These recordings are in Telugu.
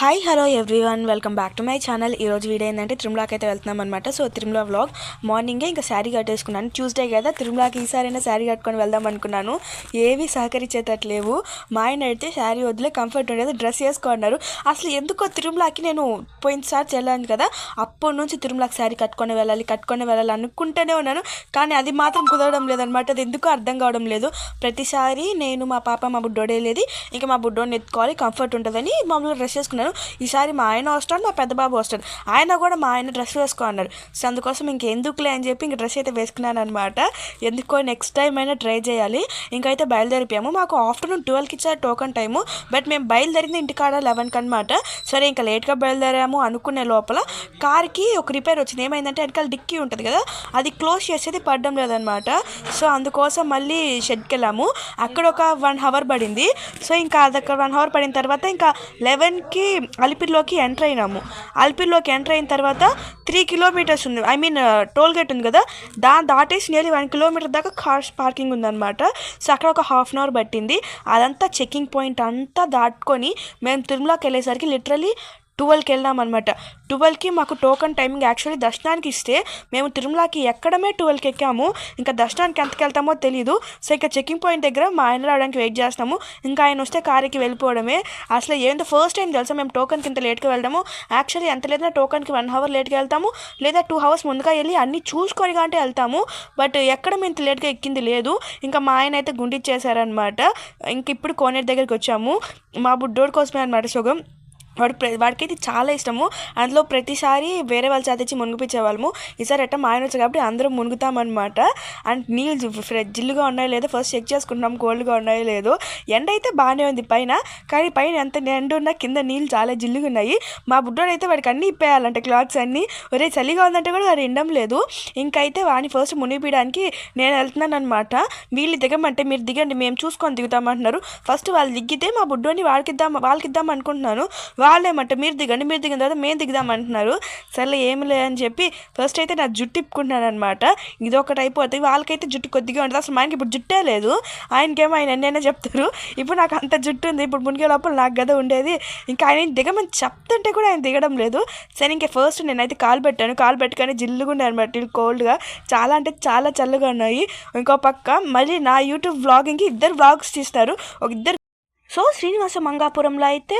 Hi hello everyone welcome back to my channel ఈరోజు వీడియో ఏంటంటే తిరుమలకి అయితే వెళ్తున్నాం అనమాట సో తిరుమల వ్లాగ్ మార్నింగే ఇంకా శారీ కట్టేసుకున్నాను. ట్యూస్డే కదా తిరుమలకి ఈసారైనా శారీ కట్టుకొని వెళ్దాం అనుకున్నాను. ఏవి సహకరించేటట్లేవు. మా ఆయన అయితే శారీ వదిలే కంఫర్ట్ ఉండేది డ్రెస్ వేసుకున్నారు. అసలు ఎందుకో తిరుమలకి నేను పోయినసారి వెళ్ళాను కదా అప్పటి నుంచి తిరుమలకి శారీ కట్టుకొని వెళ్ళాలి కట్టుకొని వెళ్ళాలి అనుకుంటూనే ఉన్నాను. కానీ అది మాత్రం కుదరడం లేదనమాట అది ఎందుకో అర్థం కావడం లేదు. ప్రతిసారి నేను మా పాప మా బుడ్డోడే వెళ్ళేది. ఇంకా మా బుడ్డోని ఎత్తుకోవాలి కంఫర్ట్ ఉంటుందని మామూలుగా డ్రెస్ వేసుకున్నాను. ఈసారి మా ఆయన వస్తాడు మా పెద్ద బాబు వస్తాడు. ఆయన కూడా మా ఆయన డ్రెస్ వేసుకో అన్నారు. సో అందుకోసం ఇంకెందుకులే అని చెప్పి ఇంక డ్రెస్ అయితే వేసుకున్నాను అనమాట ఎందుకో నెక్స్ట్ టైం అయినా ట్రై చేయాలి. ఇంకైతే బయలుదేరిపోయాము. మాకు ఆఫ్టర్నూన్ ట్వెల్వ్కి ఇచ్చారు టోకన్ టైము బట్ మేము బయలుదేరింది ఇంటికాడ లెవెన్కి అనమాట సరే ఇంకా లేట్గా బయలుదేరాము అనుకునే లోపల కార్కి ఒక రిపేర్ వచ్చింది. ఏమైందంటే వెనకాల డిక్కీ ఉంటుంది కదా అది క్లోజ్ చేసేది పడడం లేదనమాట సో అందుకోసం మళ్ళీ షెడ్కి వెళ్ళాము. అక్కడ ఒక వన్ అవర్ పడింది. సో ఇంకా అదొక వన్ అవర్ పడిన తర్వాత ఇంకా లెవెన్కి అలిపిరిలోకి ఎంటర్ అయినాము. అలిపిరిలోకి ఎంటర్ అయిన తర్వాత త్రీ కిలోమీటర్స్ ఉంది. ఐ మీన్ టోల్ గేట్ ఉంది కదా? దాన్ని దాటేసి నియర్లీ వన్ కిలోమీటర్ దాకా కార్స్ పార్కింగ్ ఉందన్నమాట. సో అక్కడ ఒక హాఫ్ అన్ అవర్ పట్టింది. అదంతా చెకింగ్ పాయింట్ అంతా దాటుకొని మేము తిరుమలకి వెళ్ళేసరికి లిటరలీ ట్వెల్వ్కి వెళ్ళాం అనమాట ట్వెల్వ్కి మాకు టోకన్ టైమింగ్ యాక్చువల్లీ దర్శనానికి ఇస్తే మేము తిరుమలకి ఎక్కడమే ట్వెల్వ్కి ఎక్కాము. ఇంకా దర్శనానికి ఎంతకు వెళ్తామో తెలియదు సో ఇంకా చెకింగ్ పాయింట్ దగ్గర మా ఆయన రావడానికి వెయిట్ చేస్తాము ఇంకా ఆయన వస్తే కారుకి వెళ్ళిపోవడమే. అసలు ఏందో ఫస్ట్ టైం తెలుసా మేము టోకన్కి ఇంత లేట్గా వెళ్ళడము యాక్చువల్లీ ఎంత లేదన్నా టోకన్కి వన్ అవర్ లేట్గా వెళ్తాము. లేదా టూ అవర్స్ ముందుగా వెళ్ళి అన్నీ చూసుకొని అంటే వెళ్తాము. బట్ ఎక్కడ మేము ఇంత లేట్గా ఎక్కింది లేదు. ఇంకా మా ఆయన అయితే గుండిచ్చేసారనమాట ఇంక ఇప్పుడు కోనేరు దగ్గరికి వచ్చాము. మా బుడ్డోడి కోసమే అనమాట సుగం. వాడు ప్ర వాడికైతే చాలా ఇష్టము. అందులో ప్రతిసారి వేరే వాళ్ళు చేతచ్చి మునిగిపించేవాళ్ళము ఈసారి ఎట్ట మాయన ఆయన కాబట్టి అందరం మునుగుతామన్నమాట. అండ్ నీళ్ళు జిల్లుగా ఉన్నాయో లేదో ఫస్ట్ చెక్ చేసుకుంటున్నాం కోల్డ్గా ఉన్నాయో లేదో. ఎండ అయితే బాగానే ఉంది పైన. కానీ పైన ఎంత ఎండ ఉన్నా కింద నీళ్ళు చాలా జిల్లుగా ఉన్నాయి. మా బుడ్డోడు అయితే వాడికి అన్నీ ఇప్పేయాలంటే క్లాత్స్ అన్నీ. ఒరే చలిగా ఉందంటే కూడా వాడు ఎండం లేదు. ఇంకైతే వాడిని ఫస్ట్ మునిగిపీయడానికి నేను వెళ్తున్నాను అనమాట వీళ్ళు దిగమంటే మీరు దిగండి మేము చూసుకొని దిగుతామంటున్నారు. ఫస్ట్ వాళ్ళు దిగితే మా బుడ్డోని వాళ్ళకి ఇద్దాం వాళ్ళకి ఇద్దాం అనుకుంటున్నాను. వాళ్ళేమంటే మీరు దిగండి మీరు దిగిన తర్వాత మేము దిగుదాం అంటున్నారు. సర్లే ఏమి లేదని చెప్పి ఫస్ట్ అయితే నా జుట్టు ఇప్పుకుంటున్నాను అనమాట ఇది ఒకటి అయిపోతుంది వాళ్ళకైతే జుట్టు కొద్దిగా ఉంటుంది. అసలు మా ఆయనకి ఇప్పుడు జుట్టే లేదు. ఆయనకేమో ఆయన ఎన్నైనా చెప్తారు. ఇప్పుడు నాకు అంత జుట్టు ఉంది. ఇప్పుడు మునిగే లోపల నాకు గద ఉండేది. ఇంకా ఆయన దిగమని చెప్తుంటే కూడా ఆయన దిగడం లేదు. సరే ఇంకా ఫస్ట్ నేనైతే కాలు పెట్టాను. కాలు పెట్టుకొని జిల్లుగా ఉన్నాయి అనమాట కోల్డ్గా చాలా అంటే చాలా చల్లగా ఉన్నాయి. ఇంకో పక్క మళ్ళీ నా యూట్యూబ్ వ్లాగింగ్కి ఇద్దరు వ్లాగ్స్ తీస్తారు. ఒక ఇద్దరు సో శ్రీనివాస మంగాపురంలో అయితే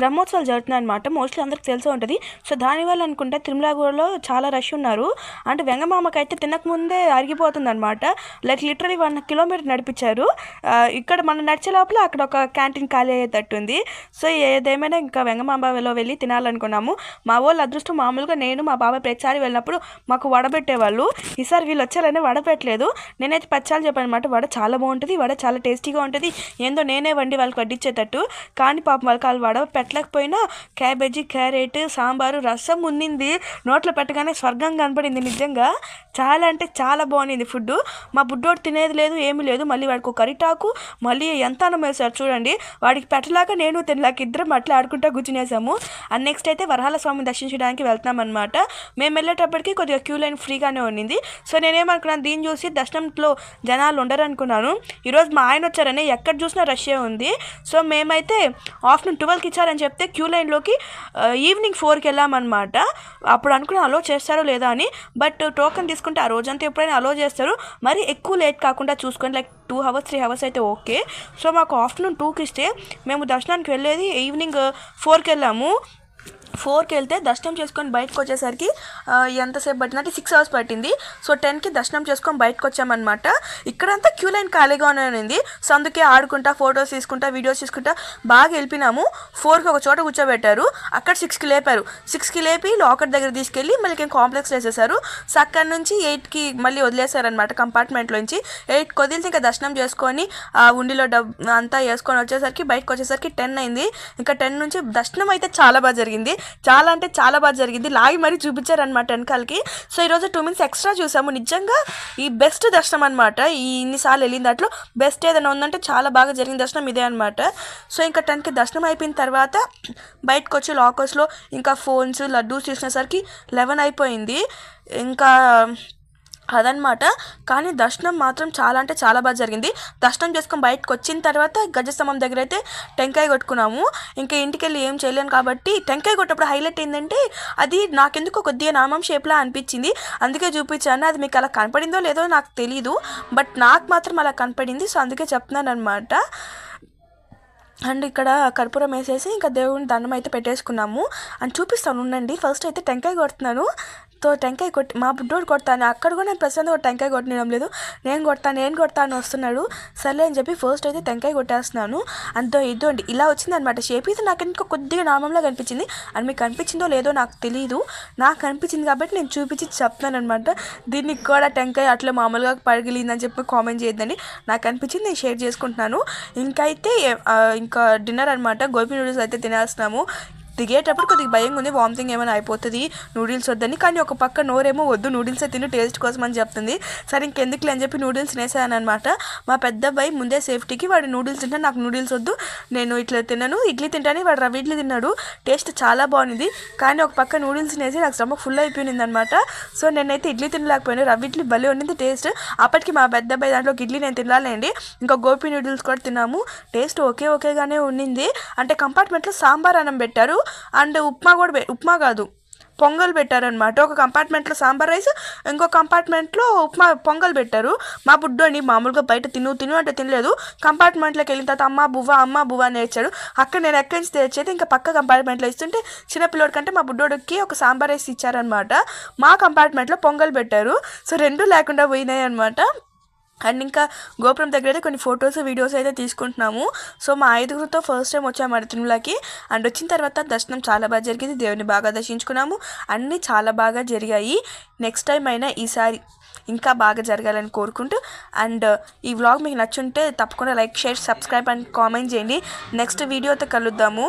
బ్రహ్మోత్సవాలు జరుగుతున్నాయి అనమాట మోస్ట్లీ అందరికి తెలిసే ఉంటుంది. సో దానివల్ల అనుకుంటే తిరుమలగూడలో చాలా రష్ ఉన్నారు. అంటే వెంగమామకి అయితే తినకముందే అరిగిపోతుంది అనమాట లైక్ లిటరలీ వన్ కిలోమీటర్ నడిపించారు. ఇక్కడ మనం నడిచే లోపల అక్కడ ఒక క్యాంటీన్ ఖాళీ అయ్యేటట్టు ఉంది. సో ఏదేమైనా ఇంకా వెంగమాంబలో వెళ్ళి తినాలనుకున్నాము. మా వాళ్ళు అదృష్టం మామూలుగా నేను మా బాబాయ్ ప్రతిసారి వెళ్ళినప్పుడు మాకు వడబెట్టేవాళ్ళు ఈసారి వీళ్ళు వచ్చారని వడపెట్టలేదు నేనైతే పచ్చాలు చెప్పాను అనమాట వడ చాలా బాగుంటుంది వడ చాలా టేస్టీగా ఉంటుంది. ఏందో నేనే వండి వాళ్ళకి వడ్డించేటట్టు. కానీ పాపం వాళ్ళకి వాళ్ళు పెట్టలేకపోయినా క్యాబేజీ క్యారెట్ సాంబారు రసం ఉండింది నోట్లో పెట్టగానే స్వర్గం కనపడింది నిజంగా. చాలా అంటే చాలా బాగుంది ఫుడ్ మా బుడ్డోడు తినేది లేదు ఏమీ లేదు. మళ్ళీ వాడికి ఒక అరిటాకు మళ్ళీ ఎంత అన్నం వేశారు చూడండి. వాడికి పెట్టలాక నేను తినలాక ఇద్దరం అట్లా ఆడుకుంటా కూర్చునేసాము. అండ్ నెక్స్ట్ అయితే వరహాల స్వామిని దర్శించడానికి వెళ్తున్నాం అనమాట మేము వెళ్ళేటప్పటికి కొద్దిగా క్యూ లైన్ ఫ్రీగానే ఉండింది సో నేనేమనుకున్నాను దీన్ని చూసి దర్శనంలో జనాలు ఉండరు అనుకున్నాను ఈరోజు మా ఆయన వచ్చారని ఎక్కడ చూసినా రష్యే ఉంది. సో మేమైతే ఆఫ్టర్నూన్ ట్వెల్వ్కి ఇచ్చారని చెప్తే క్యూ లైన్లోకి ఈవినింగ్ ఫోర్కి వెళ్ళామన్నమాట. అప్పుడు అనుకుని అలో చేస్తారో లేదా అని. బట్ టోకెన్ తీసుకుంటే ఆ రోజంతా ఎప్పుడైనా అలో చేస్తారు. మరి ఎక్కువ లేట్ కాకుండా చూసుకొని like two hours three hours అయితే ఓకే. సో మాకు ఆఫ్టర్నూన్ టూకి ఇస్తే మేము దర్శనానికి వెళ్ళేది ఈవినింగ్ ఫోర్కి వెళ్ళాము. ఫోర్కి వెళ్తే దర్శనం చేసుకొని బయటకు వచ్చేసరికి ఎంతసేపు పట్టిందంటే సిక్స్ అవర్స్ పట్టింది. సో టెన్కి దర్శనం చేసుకొని బయటకు వచ్చామన్నమాట. ఇక్కడంతా క్యూ లైన్ ఖాళీగానే ఉంది సో అందుకే ఆడుకుంటా ఫొటోస్ తీసుకుంటా వీడియోస్ తీసుకుంటా బాగా వెళ్ళిపోయినాము. ఫోర్కి ఒక చోట కూర్చోబెట్టారు. అక్కడ సిక్స్కి లేపారు. సిక్స్కి లేపి లాకర్ దగ్గర తీసుకెళ్ళి మళ్ళీ కాంప్లెక్స్ వేసేసారు. సో అక్కడ నుంచి ఎయిట్కి మళ్ళీ వదిలేశారనమాట కంపార్ట్మెంట్లోంచి ఎయిట్కి వదిలితే ఇంకా దర్శనం చేసుకొని ఆ ఉండిలో డబ్ అంతా వేసుకొని వచ్చేసరికి బయటకు వచ్చేసరికి టెన్ అయింది. ఇంకా టెన్ నుంచి దర్శనం అయితే చాలా బాగా జరిగింది. చాలా అంటే చాలా బాగా జరిగింది. లాగి మరీ చూపించారనమాట వెనకాలకి. సో ఈరోజు టూ మినిట్స్ ఎక్స్ట్రా చూసాము. నిజంగా ఈ బెస్ట్ దర్శనం అనమాట ఈ ఇన్నిసార్లు వెళ్ళిన దాంట్లో బెస్ట్ ఏదైనా ఉందంటే చాలా బాగా జరిగిన దర్శనం ఇదే అనమాట సో ఇంకా టెన్కి దర్శనం అయిపోయిన తర్వాత బయటకు వచ్చి లాకర్స్లో ఇంకా ఫోన్స్ లడ్డూస్ చూసినసరికి లెవెన్ అయిపోయింది. ఇంకా అదనమాట కానీ దర్శనం మాత్రం చాలా అంటే చాలా బాగా జరిగింది. దర్శనం చేసుకొని బయటకు వచ్చిన తర్వాత గజస్తంభం దగ్గర అయితే టెంకాయ కొట్టుకున్నాము. ఇంకా ఇంటికి వెళ్ళి ఏం చేయలేను కాబట్టి టెంకాయ కొట్టప్పుడు హైలైట్ ఏంటంటే అది నాకెందుకు కొద్దిగా నామం షేప్లా అనిపించింది. అందుకే చూపించాను. అది మీకు అలా కనపడిందో లేదో నాకు తెలీదు. బట్ నాకు మాత్రం అలా కనపడింది. సో అందుకే చెప్తున్నాను అనమాట అండ్ ఇక్కడ కర్పూరం వేసేసి ఇంకా దేవుని దండం అయితే పెట్టేసుకున్నాము. అని చూపిస్తాను ఉండండి. ఫస్ట్ అయితే టెంకాయ కొడుతున్నాను. తో టెంకాయ కొట్టి మా బుడ్డోడు కొడతాను. అక్కడ కూడా నేను ప్రశాంత్ కూడా టెంకాయ కొట్టడం లేదు. నేను కొడతాను నేను కొడతాను వస్తున్నాడు. సర్లే అని చెప్పి ఫస్ట్ అయితే టెంకాయ కొట్టేస్తున్నాను. అంతో ఇదోండి ఇలా వచ్చిందనమాట షేప్ అయితే నాకు ఇంకా కొద్దిగా నామంలో కనిపించింది. అని మీకు కనిపించిందో లేదో నాకు తెలియదు నాకు కనిపించింది కాబట్టి నేను చూపించి చెప్తున్నాను అనమాట దీనికి కూడా టెంకాయ అట్లా మామూలుగా పగిలిందని చెప్పి కామెంట్ చేయొద్దండి. నాకు అనిపించింది నేను షేర్ చేసుకుంటున్నాను. ఇంకైతే ఇంకా డిన్నర్ అనమాట గోబీ నూడిల్స్ అయితే తినేస్తున్నాము. దిగేటప్పుడు కొద్దిగా భయంగా ఉంది వామిటింగ్ ఏమైనా అయిపోతుంది నూడిల్స్ వద్దని. కానీ ఒక పక్క నోరేమో వద్దు నూడిల్స్ తిని టేస్ట్ కోసం అని చెప్తుంది. సరే ఇంకెందుకులే అని చెప్పి నూడిల్స్ తినేసాను అనమాట మా పెద్ద అబ్బాయి ముందే సేఫ్టీకి వాడు నూడిల్స్ తింటే నాకు నూడిల్స్ వద్దు నేను ఇట్లా తిన్నాను ఇడ్లీ తింటాను వాడు రవి ఇడ్లీ తిన్నాడు టేస్ట్ చాలా బాగుంది. కానీ ఒక పక్క నూడిల్స్ తినేసి నాకు స్టమక్ ఫుల్ అయిపోయింది అనమాట సో నేనైతే ఇడ్లీ తినలేకపోయాను రవి ఇడ్లీ భలే ఉండింది టేస్ట్. అప్పటికి మా పెద్ద అబ్బాయి దాంట్లోకి ఇడ్లీ నేను తినాలండి ఇంకా గోపి నూడిల్స్ కూడా తిన్నాము టేస్ట్ ఓకే ఓకేగానే ఉండింది. అంటే కంపార్ట్మెంట్లో సాంబార్ అన్నం పెట్టారు అండ్ ఉప్మా కూడా ఉప్మా కాదు పొంగల్ పెట్టారనమాట ఒక కంపార్ట్మెంట్లో సాంబార్ రైస్ ఇంకో కంపార్ట్మెంట్లో ఉప్మా పొంగల్ పెట్టారు. మా బుడ్డోని మామూలుగా బయట తిను తిను అంటే తినలేదు. కంపార్ట్మెంట్లోకి వెళ్ళిన తర్వాత అమ్మ బువ్వ అమ్మ బువ్వ అని ఏడ్చాడు అక్కడ నేను ఎక్కడి నుంచి తెచ్చేది? ఇంకా పక్క కంపార్ట్మెంట్లో ఇస్తుంటే చిన్నపిల్లోడి కంటే మా బుడ్డోడికి ఒక సాంబార్ రైస్ ఇచ్చారనమాట మా కంపార్ట్మెంట్లో పొంగల్ పెట్టారు. సో రెండు లేకుండా పోయినాయి అనమాట అండ్ ఇంకా గోపురం దగ్గర అయితే కొన్ని ఫొటోస్ వీడియోస్ అయితే తీసుకుంటున్నాము. సో మా ఐదుగురితో ఫస్ట్ టైం వచ్చాము మరి తిరుమలకి. అండ్ వచ్చిన తర్వాత దర్శనం చాలా బాగా జరిగింది. దేవుని బాగా దర్శించుకున్నాము. అన్నీ చాలా బాగా జరిగాయి. నెక్స్ట్ టైం అయినా ఈసారి ఇంకా బాగా జరగాలని కోరుకుంటూ అండ్ ఈ వ్లాగ్ మీకు నచ్చుంటే తప్పకుండా like share subscribe and comment చేయండి. నెక్స్ట్ వీడియోతో కలుద్దాము.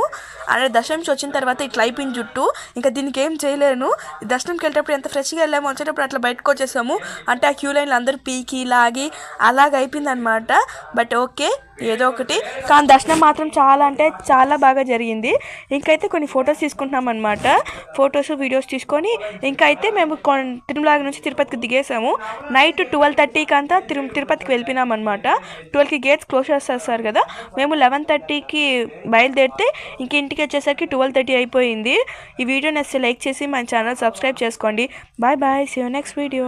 అండ్ దర్శనం వచ్చిన తర్వాత ఇట్లా అయిపోయింది జుట్టు. ఇంకా దీనికి ఏం చేయలేను. దర్శనంకి వెళ్ళేటప్పుడు ఎంత ఫ్రెష్గా వెళ్ళామో వచ్చేటప్పుడు అట్లా బయటకు వచ్చేసాము. అంటే ఆ క్యూ లైన్లో అందరూ పీకి లాగి అలాగ అయిపోయింది అనమాట బట్ ఓకే. ఏదో ఒకటి. కానీ దర్శనం మాత్రం చాలా అంటే చాలా బాగా జరిగింది. ఇంకైతే కొన్ని ఫొటోస్ తీసుకుంటున్నాం అనమాట ఫొటోస్ వీడియోస్ తీసుకొని ఇంకా అయితే మేము కొన్- తిరుమల నుంచి తిరుపతికి దిగేసాము. నైట్ ట్వెల్వ్ థర్టీకి అంతా తిరు తిరుపతికి వెళ్ళిపోయినాం అనమాట ట్వెల్వ్కి గేట్స్ క్లోజ్ చేస్తారు కదా. మేము లెవెన్ థర్టీకి బయలుదేరితే ఇంక ఇంటికి వచ్చేసరికి ట్వెల్వ్ థర్టీ అయిపోయింది. ఈ వీడియో నచ్చితే లైక్ చేసి మన ఛానల్ సబ్స్క్రైబ్ చేసుకోండి. Bye bye. See next video